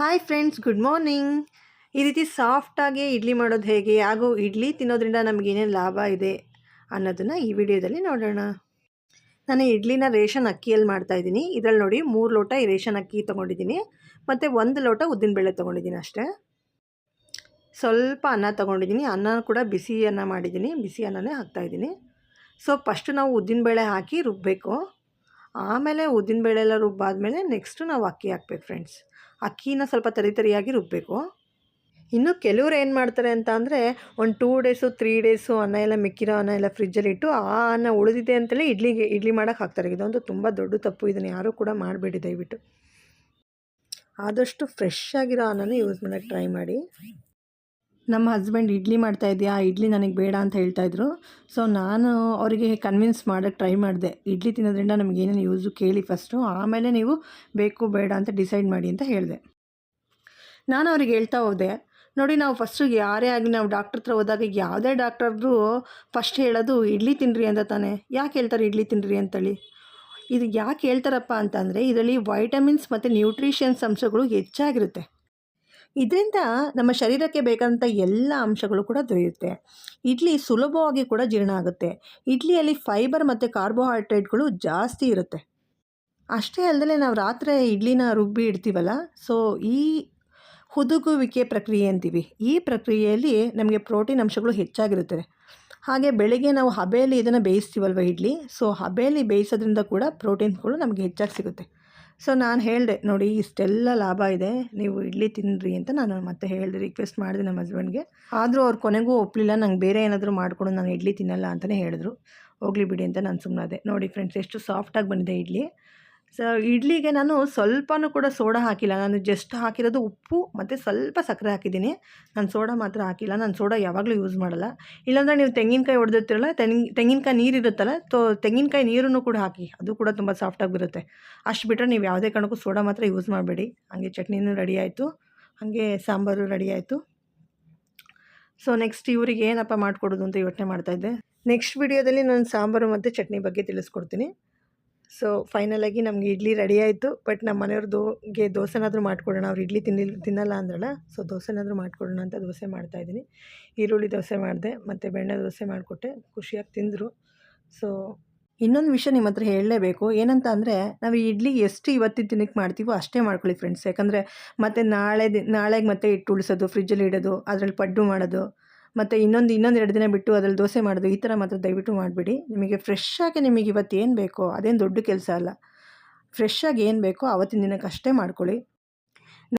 Hi friends good morning ಈ ರೀತಿ ಸಾಫ್ಟಾಗಿ ಇಡ್ಲಿ ಮಾಡೋದು ಹೇಗೆ? ಹಾಗೂ ಇಡ್ಲಿ ತಿನ್ನೋದ್ರಿಂದ ನಮಗೇನೇನು ಲಾಭ ಇದೆ ಅನ್ನೋದನ್ನು ಈ ವಿಡಿಯೋದಲ್ಲಿ ನೋಡೋಣ. ನಾನು ಇಡ್ಲಿನ ರೇಷನ್ ಅಕ್ಕಿಯಲ್ಲಿ ಮಾಡ್ತಾಯಿದ್ದೀನಿ ಇದರಲ್ಲಿ ನೋಡಿ ಮೂರು ಲೋಟ ಈ ರೇಷನ್ ಅಕ್ಕಿ ತೊಗೊಂಡಿದ್ದೀನಿ. ಮತ್ತು ಒಂದು ಲೋಟ ಉದ್ದಿನಬೇಳೆ ತೊಗೊಂಡಿದ್ದೀನಿ ಅಷ್ಟೇ. ಸ್ವಲ್ಪ ಅನ್ನ ತೊಗೊಂಡಿದ್ದೀನಿ. ಅನ್ನ ಕೂಡ ಬಿಸಿ ಅನ್ನ ಮಾಡಿದ್ದೀನಿ. ಬಿಸಿ ಅನ್ನನೇ ಹಾಕ್ತಾಯಿದ್ದೀನಿ ಸೊ ಫಸ್ಟು ನಾವು ಉದ್ದಿನಬೇಳೆ ಹಾಕಿ ರುಬ್ಬಬೇಕು ಆಮೇಲೆ ಉದ್ದಿನಬೇಳೆ ಎಲ್ಲ ರುಬ್ಬಾದ್ಮೇಲೆ ನೆಕ್ಸ್ಟು ನಾವು ಅಕ್ಕಿ ಹಾಕ್ಬೇಕು ಫ್ರೆಂಡ್ಸ್ ಅಕ್ಕಿನ ಸ್ವಲ್ಪ ತರಿ ತರಿಯಾಗಿ ರುಬ್ಬಬೇಕು ಇನ್ನು ಕೆಲವ್ರು ಏನು ಮಾಡ್ತಾರೆ ಅಂತ ಅಂದರೆ ಒಂದು ಟೂ ಡೇಸು ತ್ರೀ ಡೇಸು ಅನ್ನ ಎಲ್ಲ ಮಿಕ್ಕಿರೋ ಅನ್ನ ಎಲ್ಲ ಫ್ರಿಜ್ಜಲ್ಲಿಟ್ಟು ಆ ಅನ್ನ ಉಳಿದಿದೆ ಅಂತಲೇ ಇಡ್ಲಿಗೆ, ಇಡ್ಲಿ ಮಾಡೋಕ್ಕೆ ಹಾಕ್ತಾರೆ. ಇದೊಂದು ತುಂಬ ದೊಡ್ಡ ತಪ್ಪು. ಇದನ್ನು ಯಾರೂ ಕೂಡ ಮಾಡಬೇಡಿ ದಯವಿಟ್ಟು. ಆದಷ್ಟು ಫ್ರೆಶ್ ಆಗಿರೋ ಅನ್ನನೇ ಯೂಸ್ ಮಾಡೋಕ್ಕೆ ಟ್ರೈ ಮಾಡಿ. ನಮ್ಮ ಹಸ್ಬೆಂಡ್ ಇಡ್ಲಿ ಮಾಡ್ತಾ ಇದೆಯಾ? ಇಡ್ಲಿ ನನಗೆ ಬೇಡ ಅಂತ ಹೇಳ್ತಾಯಿದ್ರು ಸೊ ನಾನು ಅವರಿಗೆ ಕನ್ವಿನ್ಸ್ ಮಾಡೋಕ್ಕೆ ಟ್ರೈ ಮಾಡಿದೆ. ಇಡ್ಲಿ ತಿನ್ನೋದ್ರಿಂದ ನಮಗೆ ಏನೇನು ಯೂಸು ಕೇಳಿ ಫಸ್ಟು ಆಮೇಲೆ ನೀವು ಬೇಕು, ಬೇಡ ಅಂತ ಡಿಸೈಡ್ ಮಾಡಿ ಅಂತ ಹೇಳಿದೆ. ನಾನು ಅವ್ರಿಗೆ ಹೇಳ್ತಾ ಹೋದೆ. ನೋಡಿ, ನಾವು ಫಸ್ಟು ಯಾರೇ ಆಗಲಿ ನಾವು ಡಾಕ್ಟ್ರ ಹತ್ರ ಹೋದಾಗ ಯಾವುದೇ ಡಾಕ್ಟರ್ದು ಫಸ್ಟ್ ಹೇಳೋದು, ಇಡ್ಲಿ ತಿನ್ನಿರಿ ಅಂತ ತಾನೆ. ಯಾಕೆ ಹೇಳ್ತಾರೆ ಇಡ್ಲಿ ತಿನ್ನಿರಿ ಅಂತೇಳಿ? ಇದು ಯಾಕೆ ಹೇಳ್ತಾರಪ್ಪ ಅಂತಂದರೆ, ಇದರಲ್ಲಿ ವೈಟಮಿನ್ಸ್ ಮತ್ತು ನ್ಯೂಟ್ರಿಷನ್ಸ್ ಅಂಶಗಳು ಹೆಚ್ಚಾಗಿರುತ್ತೆ. ಇದರಿಂದ ನಮ್ಮ ಶರೀರಕ್ಕೆ ಬೇಕಾದಂಥ ಎಲ್ಲ ಅಂಶಗಳು ಕೂಡ ದೊರೆಯುತ್ತೆ. ಇಡ್ಲಿ ಸುಲಭವಾಗಿ ಕೂಡ ಜೀರ್ಣ ಆಗುತ್ತೆ. ಇಡ್ಲಿಯಲ್ಲಿ ಫೈಬರ್ ಮತ್ತು ಕಾರ್ಬೋಹೈಡ್ರೇಟ್ಗಳು ಜಾಸ್ತಿ ಇರುತ್ತೆ. ಅಷ್ಟೇ ಅಲ್ಲದೆ ನಾವು ರಾತ್ರಿ ಇಡ್ಲಿನ ರುಬ್ಬಿ ಇಡ್ತೀವಲ್ಲ ಸೊ ಈ ಹುದುಗುವಿಕೆ ಪ್ರಕ್ರಿಯೆ ಅಂತೀವಿ. ಈ ಪ್ರಕ್ರಿಯೆಯಲ್ಲಿ ನಮಗೆ ಪ್ರೋಟೀನ್ ಅಂಶಗಳು ಹೆಚ್ಚಾಗಿರುತ್ತದೆ ಹಾಗೆ ಬೆಳಗ್ಗೆ ನಾವು ಹಬೆಯಲ್ಲಿ ಇದನ್ನು ಬೇಯಿಸ್ತೀವಲ್ವ ಇಡ್ಲಿ ಸೊ ಹಬೆಯಲ್ಲಿ ಬೇಯಿಸೋದ್ರಿಂದ ಕೂಡ ಪ್ರೋಟೀನ್ಸ್ಗಳು ನಮಗೆ ಹೆಚ್ಚಾಗಿ ಸಿಗುತ್ತೆ. ಸೊ ನಾನು ಹೇಳಿದೆ, ನೋಡಿ, ಇಷ್ಟೆಲ್ಲ ಲಾಭ ಇದೆ, ನೀವು ಇಡ್ಲಿ ತಿನ್ನಿರಿ ಅಂತ ನಾನು ಮತ್ತೆ ಹೇಳಿದೆ ರಿಕ್ವೆಸ್ಟ್ ಮಾಡಿದೆ ನಮ್ಮ ಹಸ್ಬೆಂಡ್ಗೆ ಆದರೂ ಅವ್ರು ಕೊನೆಗೂ ಒಪ್ಪಲಿಲ್ಲ ನಂಗೆ ಬೇರೆ ಏನಾದರೂ ಮಾಡಿಕೊಡು, ನಾನು ಇಡ್ಲಿ ತಿನ್ನಲ್ಲ ಅಂತಲೇ ಹೇಳಿದ್ರು. ಹೋಗ್ಲಿ ಬಿಡಿ ಅಂತ ನಾನು ಸುಮ್ಮನಾದೆ ನೋಡಿ ಫ್ರೆಂಡ್ಸ್ ಎಷ್ಟು ಸಾಫ್ಟಾಗಿ ಬಂದಿದೆ ಇಡ್ಲಿ. ಸೊ, ಇಡ್ಲಿಗೆ ನಾನು ಸ್ವಲ್ಪನೂ ಕೂಡ ಸೋಡಾ ಹಾಕಿಲ್ಲ. ನಾನು ಜಸ್ಟ್ ಹಾಕಿರೋದು ಉಪ್ಪು ಮತ್ತು ಸ್ವಲ್ಪ ಸಕ್ಕರೆ ಹಾಕಿದ್ದೀನಿ. ನಾನು ಸೋಡಾ ಮಾತ್ರ ಹಾಕಿಲ್ಲ. ನಾನು ಸೋಡಾ ಯಾವಾಗಲೂ ಯೂಸ್ ಮಾಡಲ್ಲ. ಇಲ್ಲಾಂದರೆ ನೀವು ತೆಂಗಿನಕಾಯಿ ಹೊಡೆದಿರ್ತೀರಲ್ಲ ತೆಂಗಿನ ತೆಂಗಿನಕಾಯಿ ನೀರು ಇರುತ್ತಲ್ಲ, ತೊ, ತೆಂಗಿನಕಾಯಿ ನೀರನ್ನು ಕೂಡ ಹಾಕಿ, ಅದು ಕೂಡ ತುಂಬ ಸಾಫ್ಟಾಗಿ ಬರುತ್ತೆ. ಅಷ್ಟು ಬಿಟ್ಟರೆ ನೀವು ಯಾವುದೇ ಕಾರಣಕ್ಕೂ ಸೋಡಾ ಮಾತ್ರ ಯೂಸ್ ಮಾಡಬೇಡಿ. ಹಾಗೆ ಚಟ್ನಿನೂ ರೆಡಿ ಆಯಿತು. ಹಾಗೆ ಸಾಂಬಾರು ರೆಡಿ ಆಯಿತು. ಸೊ ನೆಕ್ಸ್ಟ್ ಇವರಿಗೆ ಏನಪ್ಪ ಮಾಡಿಕೊಡೋದು ಅಂತ ಯೋಚನೆ ಮಾಡ್ತಾಯಿದ್ದೆ ನೆಕ್ಸ್ಟ್ ವಿಡಿಯೋದಲ್ಲಿ ನಾನು ಸಾಂಬಾರು ಮತ್ತು ಚಟ್ನಿ ಬಗ್ಗೆ ತಿಳಿಸ್ಕೊಡ್ತೀನಿ. ಸೊ ಫೈನಲಾಗಿ ನಮಗೆ ಇಡ್ಲಿ ರೆಡಿ ಆಯಿತು. ಬಟ್ ನಮ್ಮ ಮನೆಯವ್ರದ್ದುಗೆ ದೋಸೆನಾದರೂ ಮಾಡಿಕೊಡೋಣ. ಅವ್ರು ಇಡ್ಲಿ ತಿನ್ನಿಲ್ಲ ತಿನ್ನಲ್ಲ ಅಂದ್ರಲ್ಲ ಸೊ ದೋಸೆನಾದರೂ ಮಾಡಿಕೊಡೋಣ ಅಂತ ದೋಸೆ ಮಾಡ್ತಾಯಿದ್ದೀನಿ ಈರುಳ್ಳಿ ದೋಸೆ ಮಾಡಿದೆ, ಮತ್ತು ಬೆಣ್ಣೆ ದೋಸೆ ಮಾಡಿಕೊಟ್ಟೆ. ಖುಷಿಯಾಗಿ ತಿಂದರು. ಸೊ ಇನ್ನೊಂದು ವಿಷಯ ನಿಮ್ಮ ಹತ್ರ ಹೇಳಲೇಬೇಕು. ಏನಂತ ಅಂದರೆ, ನಾವು ಇಡ್ಲಿ ಎಷ್ಟು ಇವತ್ತಿನ ದಿನಕ್ಕೆ ಮಾಡ್ತೀವೋ ಅಷ್ಟೇ ಮಾಡ್ಕೊಳ್ಳಿ ಫ್ರೆಂಡ್ಸ್ ಯಾಕಂದರೆ, ಮತ್ತು ನಾಳೆ ನಾಳೆಗೆ ಮತ್ತೆ ಇಟ್ಟು ಉಳಿಸೋದು ಫ್ರಿಜ್ಜಲ್ಲಿ ಇಡೋದು, ಅದರಲ್ಲಿ ಪಡ್ಡು ಮಾಡೋದು ಮತ್ತು ಇನ್ನೊಂದು ಇನ್ನೊಂದು ಎರಡು ದಿನ ಬಿಟ್ಟು ಅದ್ರಲ್ಲಿ ದೋಸೆ ಮಾಡೋದು, ಈ ಥರ ಮಾತ್ರ ದಯವಿಟ್ಟು ಮಾಡಿಬಿಡಿ. ನಿಮಗೆ ಫ್ರೆಶ್ ಆಗಿ ನಿಮಗೆ ಇವತ್ತು ಏನು ಬೇಕೋ, ಅದೇನು ದೊಡ್ಡ ಕೆಲಸ ಅಲ್ಲ ಫ್ರೆಶ್ ಆಗಿ ಏನು ಬೇಕೋ ಆವತ್ತಿನ ದಿನಕ್ಕೆ ಅಷ್ಟೇ ಮಾಡ್ಕೊಳ್ಳಿ.